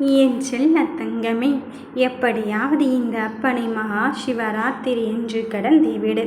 என் செல்ல தங்கமே எப்படியாவது இந்த அப்பனை மகா சிவராத்திரி என்று கடந்து விடு.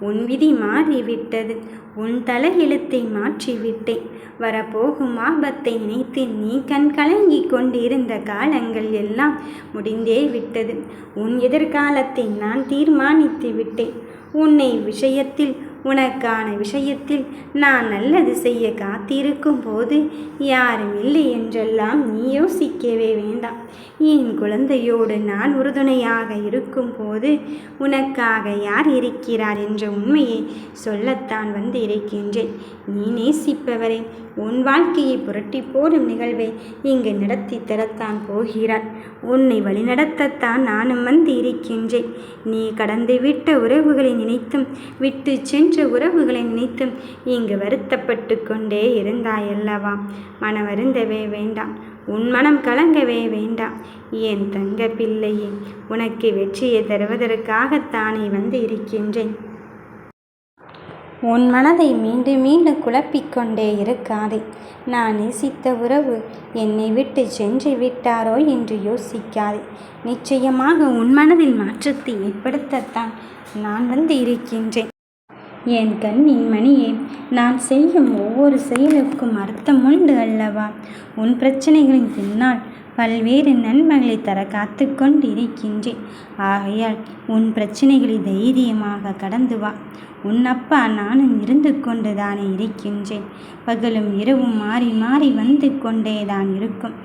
உன் விதி மாறிவிட்டது உன் தலையெழுத்தை மாற்றிவிட்டேன் வரப்போகும் ஆபத்தை நினைத்து நீ கண் கலங்கி கொண்டிருந்த காலங்கள் எல்லாம் முடிந்தே விட்டது. உன் எதிர்காலத்தை நான் தீர்மானித்து விட்டேன். உன்னை விஷயத்தில் உனக்கான விஷயத்தில் நான் நல்லது செய்ய காத்திருக்கும் போது யாரும் இல்லை என்றெல்லாம் நீ யோசிக்கவே வேண்டாம். என் குழந்தையோடு நான் உறுதுணையாக இருக்கும் போது உனக்காக யார் இருக்கிறார் என்ற உண்மையை சொல்லத்தான் வந்து இருக்கின்றேன் நீ நேசிப்பவரை உன் வாழ்க்கையை புரட்டி போடும் நிகழ்வை இங்கு நடத்தி தரத்தான் போகிறார் உன்னை வழிநடத்தத்தான் நானும் வந்து இருக்கின்றேன் நீ கடந்துவிட்ட உறவுகளை நினைத்தும் விட்டு சென்று உறவுகளை நினைத்தும் இங்கு வருத்தப்பட்டு கொண்டே இருந்தாயல்லவா? மனம் வருந்தவே வேண்டாம். உன் மனம் கலங்கவே வேண்டாம். என் தங்க பிள்ளையே உனக்கு வெற்றியை தருவதற்காகத்தானே வந்து இருக்கின்றேன்? உன் மனதை மீண்டும் மீண்டும் குழப்பிக்கொண்டே இருக்காதே. நான் நேசித்த உறவு என்னை விட்டு சென்று விட்டாரோ என்று யோசிக்காதே. நிச்சயமாக உன் மனதில் மாற்றத்தை ஏற்படுத்தத்தான் நான் வந்து இருக்கின்றேன். என் கண்ணின் மணியே நான் செய்யும் ஒவ்வொரு செயலுக்கும் அர்த்தம் உண்டு அல்லவா? உன் பிரச்சனைகளின் பின்னால் பல்வேறு நன்மைகளை தர காத்து கொண்டிருக்கின்றேன். ஆகையால் உன் பிரச்சனைகளை தைரியமாக கடந்து வா. உன் அப்பா நானும் இருந்து கொண்டு தானே இருக்கின்றேன். பகலும் இரவும் மாறி மாறி வந்து கொண்டே தான் இருக்கும்.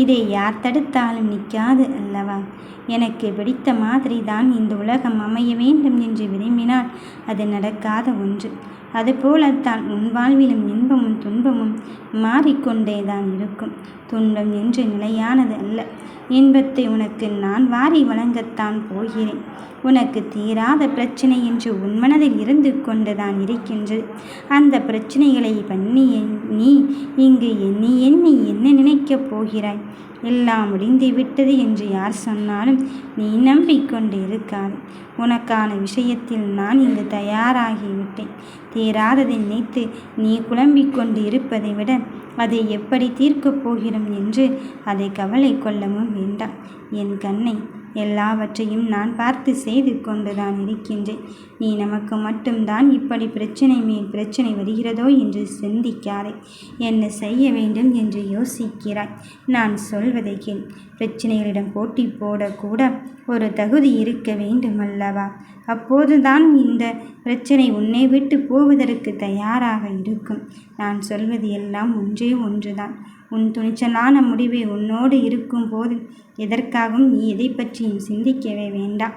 இதை யார் தடுத்தாலும் நிற்காது அல்லவா? எனக்கு பிடித்த மாதிரி தான் இந்த உலகம் அமைய வேண்டும் என்று விரும்பினால் அது நடக்காத ஒன்று. அதுபோலத்தான் உன் வாழ்விலும் இன்பமும் துன்பமும் மாறிக்கொண்டே தான் இருக்கும். துன்பம் என்று நிலையானது அல்ல. இன்பத்தை உனக்கு நான் வாரி வழங்கத்தான் போகிறேன். உனக்கு தீராத பிரச்சனை என்று உன் மனதில் இருந்து கொண்டுதான் இருக்கின்றது. அந்த பிரச்சனைகளை பண்ணி நீ இங்கு எண்ணி எண்ணி என்ன நினைக்கப் போகிறாய்? எல்லாம் முடிந்து விட்டது என்று யார் சொன்னாலும் நீ நம்பிக்கொண்டு இருக்காது. உனக்கான விஷயத்தில் நான் இங்கு தயாராகிவிட்டேன் தீராததை நினைத்து நீ குழம்பிக் கொண்டு இருப்பதை விட அதை எப்படி தீர்க்கப் போகிறோம் என்று அதை கவலை கொள்ளவும் வேண்டாம். என் கண்ணை எல்லாவற்றையும் நான் பார்த்து செய்து கொண்டுதான் இருக்கின்றேன். நீ நமக்கு மட்டும்தான் இப்படி பிரச்சனை மேல் பிரச்சனை வருகிறதோ என்று சிந்திக்காதே. என்ன செய்ய வேண்டும் என்று யோசிக்கிறாய். நான் சொல்வதை கேள். பிரச்சனைகளிடம் போட்டி போடக்கூட ஒரு தகுதி இருக்க வேண்டுமல்லவா? அப்போதுதான் இந்த பிரச்சனை உன்னை விட்டு போவதற்கு தயாராக இருக்கும். நான் சொல்வது எல்லாம் ஒன்றே ஒன்றுதான். உன் துணிச்சலான முடிவை உன்னோடு இருக்கும் போது எதற்காகவும் நீ எதை பற்றியும் சிந்திக்கவே வேண்டாம்.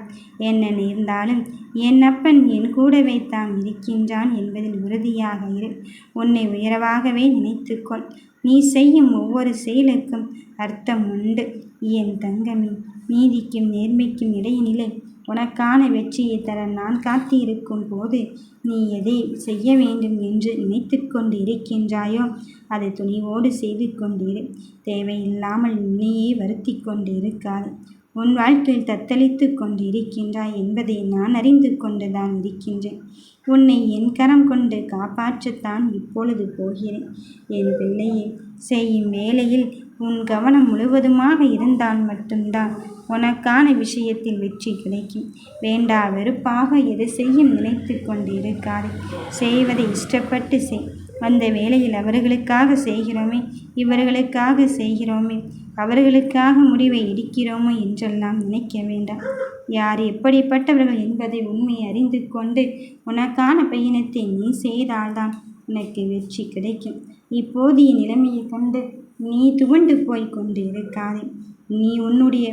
என்ன நேர்ந்தாலும் என் அப்பன் என் கூடவே தான் இருக்கின்றான் என்பதில் உறுதியாக இரு. உன்னை உயரவாகவே நினைத்துக்கொள். நீ செய்யும் ஒவ்வொரு செயலுக்கும் அர்த்தம் உண்டு. என் தங்கமே நீதிக்கும் நேர்மைக்கும் இடையினிலே உனக்கான வெற்றியை தர நான் காத்திருக்கும் போது நீ எதை செய்ய வேண்டும் என்று நினைத்து கொண்டு இருக்கின்றாயோ அதை துணிவோடு செய்து கொண்டிரு தேவையில்லாமல் உன்னையே வருத்தி கொண்டிருக்காது உன் வாழ்க்கையில் தத்தளித்து கொண்டிருக்கின்றாய் என்பதை நான் அறிந்து கொண்டுதான் இருக்கின்றேன். உன்னை என் கரம் கொண்டு காப்பாற்றத்தான் இப்பொழுது போகிறேன். என் பிள்ளையை செய்யும் வேளையில் உன் கவனம் முழுவதுமாக இருந்தால் மட்டும்தான் உனக்கான விஷயத்தில் வெற்றி கிடைக்கும். வேண்டா வெறுப்பாக எது செய்யும் நினைத்து கொண்டு இருக்காது செய்வதை இஷ்டப்பட்டு செய். அந்த வேளையில் அவர்களுக்காக செய்கிறோமே இவர்களுக்காக செய்கிறோமே அவர்களுக்காக முடிவை எடுக்கிறோமோ என்றெல்லாம் நினைக்க வேண்டாம். யார் எப்படிப்பட்டவர்கள் என்பதை உண்மை அறிந்து கொண்டு உனக்கான பயணத்தை நீ செய்தால்தான் உனக்கு வெற்றி கிடைக்கும். இப்போதைய நிலைமையை கொண்டு நீ துவண்டு போய் கொண்டு இருக்காதே நீ உன்னுடைய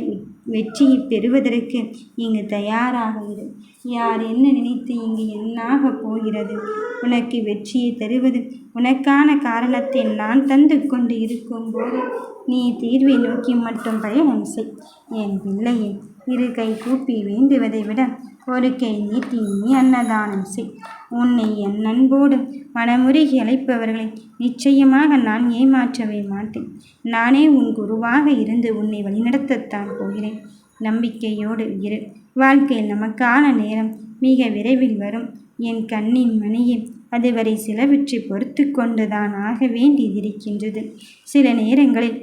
வெற்றியை பெறுவதற்கு இங்கு தயாராக இரு யார் என்ன நினைத்து இங்கு என்னாக போகிறது? உனக்கு வெற்றியை தருவது உனக்கான காரணத்தை நான் தந்து கொண்டு இருக்கும்போது நீ தீர்வை நோக்கி மட்டும் பயணம் செய். என் பிள்ளையை இரு கை கூப்பி வேண்டுவதை விட ஒரு கை நீட்டி நீ அன்னதானம் செய். உன்னை என் நண்போடு மனமுருகி அழைப்பவர்களை நிச்சயமாக நான் ஏமாற்றவே மாட்டேன். நானே உன் குருவாக இருந்து உன்னை வழிநடத்தத்தான் போகிறேன். நம்பிக்கையோடு இரு. வாழ்க்கையில் நமக்கான நேரம் மிக விரைவில் வரும். என் கண்ணின் மணியை அதுவரை சிலவற்றை பொறுத்து கொண்டுதான் ஆக வேண்டியதிருக்கின்றது சில நேரங்களில்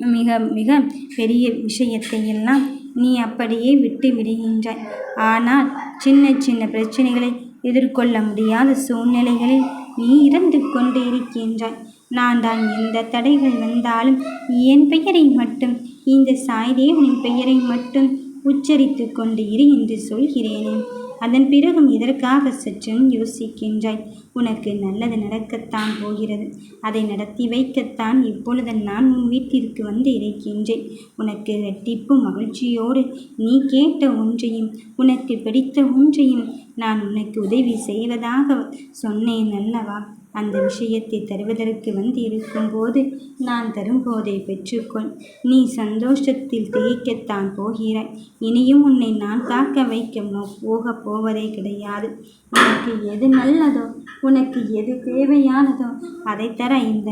மிக மிக பெரிய விஷயத்தை எல்லாம் நீ அப்படியே விட்டு விடுகின்றாய். ஆனால் சின்ன சின்ன பிரச்சனைகளை எதிர்கொள்ள முடியாத சூழ்நிலைகளில் நீ இறந்து கொண்டு இருக்கின்றாய். நான் தான் எந்த தடைகள் வந்தாலும் என் பெயரை மட்டும் இந்த சாய்தேவனின் பெயரை மட்டும் உச்சரித்து கொண்டு இரு என்று சொல்கிறேனே. அதன் பிறகும் எதற்காக சற்றும் யோசிக்கின்றாய்? உனக்கு நல்லது நடக்கத்தான் போகிறது. அதை நடத்தி வைக்கத்தான் இப்பொழுது நான் உன் வீட்டிற்கு வந்து இருக்கின்றேன் உனக்கு இரட்டிப்பு மகிழ்ச்சியோடு நீ கேட்ட ஒன்றையும் உனக்கு பிடித்த ஒன்றையும் நான் உனக்கு உதவி செய்வதாக சொன்னேன் அல்லவா? அந்த விஷயத்தை தருவதற்கு வந்து இருக்கும்போது நான் தரும்போதை பெற்றுக்கொள். நீ சந்தோஷத்தில் திகைக்கத்தான் போகிறாய். இனியும் உன்னை நான் காக்க வைக்க போகப் போவதே கிடையாது. உனக்கு எது நல்லதோ உனக்கு எது தேவையானதோ அதை தர இந்த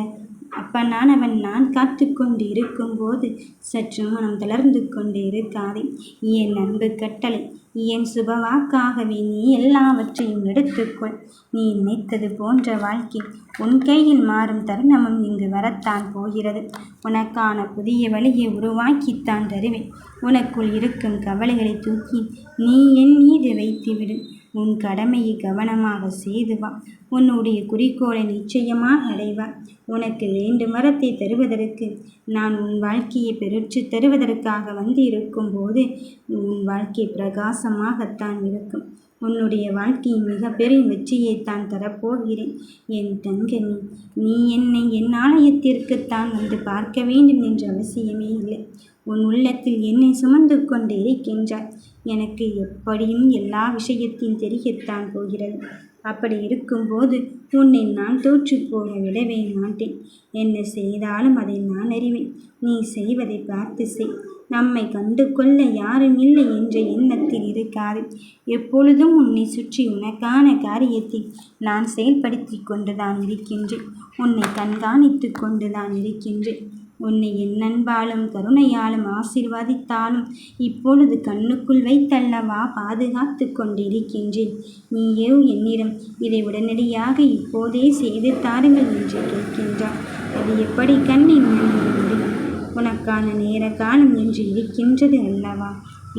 அப்பனானவன் நான் காத்து கொண்டு இருக்கும்போது சற்று மனம் தளர்ந்து கொண்டு இருக்காதே என் அன்பு கட்டளை என் சுபவாக்காகவே நீ எல்லாவற்றையும் எடுத்துக்கொள் நீ நினைத்தது போன்ற வாழ்க்கை உன் கையில் மாறும் தருணமும் இங்கு வரத்தான் போகிறது. உனக்கான புதிய வழியை உருவாக்கித்தான் தருவேன். உனக்குள் இருக்கும் கவலைகளை தூக்கி நீ என் மீது வைத்துவிடு. உன் கடமையை கவனமாக செய்து வா. உன்னுடைய குறிக்கோளை நிச்சயமாக அடைவாய் உனக்கு வேண்டு மரத்தை தருவதற்கு நான் உன் வாழ்க்கையை பெருற்று தருவதற்காக வந்து இருக்கும்போது உன் வாழ்க்கை பிரகாசமாகத்தான் இருக்கும். உன்னுடைய வாழ்க்கையின் மிகப்பெரிய வெற்றியைத்தான் தரப்போகிறேன். என் தங்கமி நீ என்னை என் ஆலயத்திற்குத்தான் வந்து பார்க்க வேண்டும் என்ற அவசியமே இல்லை. உன் உள்ளத்தில் என்னை சுமந்து கொண்டு இருக்கின்றாய். எனக்கு எப்படியும் எல்லா விஷயத்தையும் தெரியத்தான் போகிறது. அப்படி இருக்கும்போது உன்னை நான் தோற்றுப்போக விடவே மாட்டேன். என்ன செய்தாலும் அதை நான் அறிவேன். நீ செய்வதை பார்த்து செய். நம்மை கண்டு கொள்ள யாரும் இல்லை என்ற எண்ணத்தில் இருக்காது. எப்பொழுதும் உன்னை சுற்றி உனக்கான காரியத்தை நான் செயல்படுத்தி கொண்டுதான் இருக்கின்றேன். உன்னை கண்காணித்து கொண்டுதான் இருக்கின்றேன். உன்னை என் நண்பாலும் கருணையாலும் ஆசிர்வதித்தாலும் இப்பொழுது கண்ணுக்குள் வைத்தல்லவா பாதுகாத்து கொண்டிருக்கின்றேன். நீயோ என்னிடம் இதை உடனடியாக இப்போதே செய்து தாருங்கள் என்று கேட்கின்றார் அது எப்படி கண்ணின் முடியும் உனக்கான நேர காலம் என்று இருக்கின்றது அல்லவா?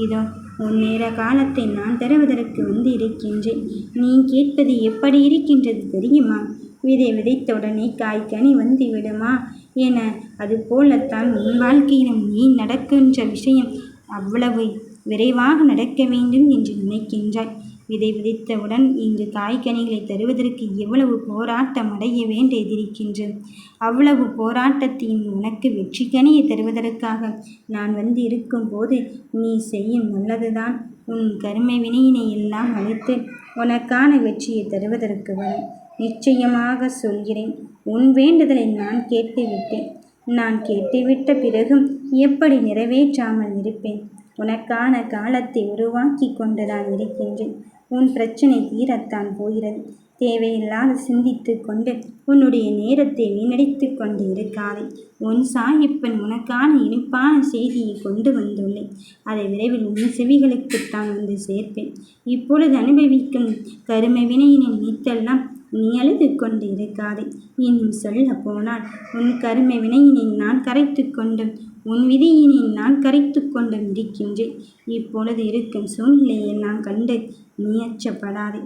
இதோ உன் நேர காலத்தை நான் தருவதற்கு வந்து இருக்கின்றேன் நீ கேட்பது எப்படி இருக்கின்றது தெரியுமா? விதை விதைத்தவுடனே காய்கனி வந்து விடுமா? என அது போலத்தான் உன் வாழ்க்கையிலும் நீ நடக்கின்ற விஷயம் அவ்வளவு விரைவாக நடக்க வேண்டும் என்று நினைக்கின்றாய். விதை விதைத்தவுடன் இங்கு காய்கனிகளை தருவதற்கு எவ்வளவு போராட்டம் அடைய வேண்டியதிருக்கின்றது அவ்வளவு போராட்டத்தையும் உனக்கு வெற்றி கனியை தருவதற்காக நான் வந்து இருக்கும்போது நீ செய்யும் நல்லதுதான். உன் கருமை வினையினை எல்லாம் அழித்து உனக்கான வெற்றியை தருவதற்கு வரும். நிச்சயமாக சொல்கிறேன். உன் வேண்டுதலை நான் கேட்டுவிட்டேன். நான் கேட்டுவிட்ட பிறகும் எப்படி நிறைவேற்றாமல் இருப்பேன்? உனக்கான காலத்தை உருவாக்கி கொண்டுதான் இருக்கின்றேன். உன் பிரச்சனை தீரத்தான் போகிறது. தேவையில்லாத சிந்தித்து கொண்டு உன்னுடைய நேரத்தை வீணடித்து கொண்டு இருக்காதே. உன் சாயிப்பன் உனக்கான இனிப்பான செய்தியை கொண்டு வந்துள்ளேன். அதை விரைவில் உன் செவிகளுக்குத்தான் வந்து சேர்ப்பேன். இப்பொழுது அனுபவிக்கும் கருமை வினையினை நீத்தெல்லாம் நீ அழுது கொண்டு இருக்காதே இன்னும் சொல்ல போனால் உன் கருமை வினையினை நான் கரைத்து கொண்டும் உன் விதியினை நான் கரைத்து கொண்டும் இருக்கின்றேன். இப்பொழுது இருக்கும் சூழ்நிலையை நான் கண்டு நீ அச்சப்படாதே.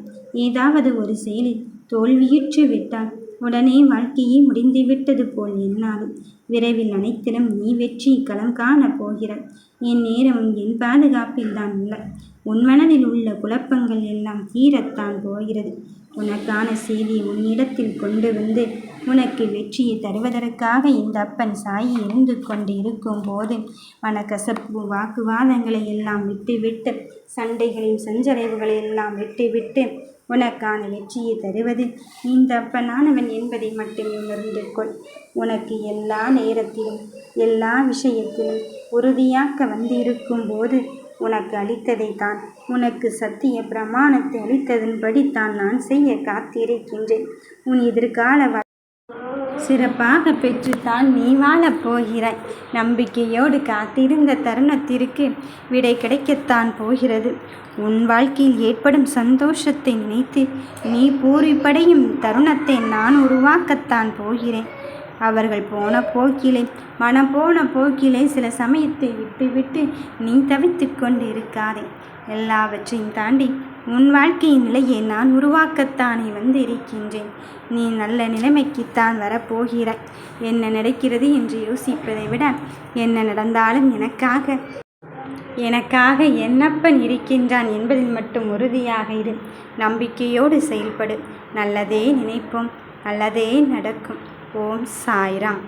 ஏதாவது ஒரு செயலில் தோல்வியுற்று விட்டால் உடனே வாழ்க்கையே முடிந்துவிட்டது போல் எண்ணாது விரைவில் அனைத்திலும் நீ வெற்றி களம் காணப் போகிறாய். என் நேரம் என் பாதுகாப்பில் தான் உள்ள உன் மனதில் உள்ள குழப்பங்கள் எல்லாம் தீரத்தான் போகிறது. உனக்கான செய்தியை உன்னிடத்தில் கொண்டு வந்து உனக்கு வெற்றியை தருவதற்காக இந்த அப்பன் சாயி இருந்து கொண்டு இருக்கும் போது மனக்கசப்பு வாக்குவாதங்களை எல்லாம் விட்டுவிட்டு சண்டைகளின் சஞ்சரைவுகளை எல்லாம் விட்டுவிட்டு உனக்கான வெற்றியை தருவது இந்த அப்பனானவன் என்பதை மட்டும் உணர்ந்து கொள் உனக்கு எல்லா நேரத்திலும் எல்லா விஷயத்திலும் உறுதியாக்க வந்திருக்கும் போது உனக்கு அளித்ததை தான் உனக்கு சத்திய பிரமாணத்தை அளித்ததன்படி தான் நான் செய்ய காத்திருக்கின்றேன். உன் எதிர்கால சிறப்பாக பெற்றுத்தான் நீ வாழப் போகிறாய். நம்பிக்கையோடு காத்திருந்த தருணத்திற்கு விடை கிடைக்கத்தான் போகிறது. உன் வாழ்க்கையில் ஏற்படும் சந்தோஷத்தை நினைத்து நீ பூரிப்படையும் தருணத்தை நான் உருவாக்கத்தான் போகிறேன். அவர்கள் போன போக்கிலே மனம் போன போக்கிலே சில சமயத்தை விட்டுவிட்டு நீ தவித்து கொண்டு இருக்காதே எல்லாவற்றையும் தாண்டி உன் வாழ்க்கையின் நிலையை நான் உருவாக்கத்தானே வந்து இருக்கின்றேன் நீ நல்ல நிலைமைக்குத்தான் வரப்போகிறாய். என்ன நடக்கிறது என்று யோசிப்பதை விட என்ன நடந்தாலும் எனக்காக எனக்காக என்னப்பன் இருக்கின்றான் என்பதில் மட்டும் உறுதியாக இரு. நம்பிக்கையோடு செயல்படு. நல்லதே நினைப்போம். நல்லதே நடக்கும். ఓం సాయిరామ్.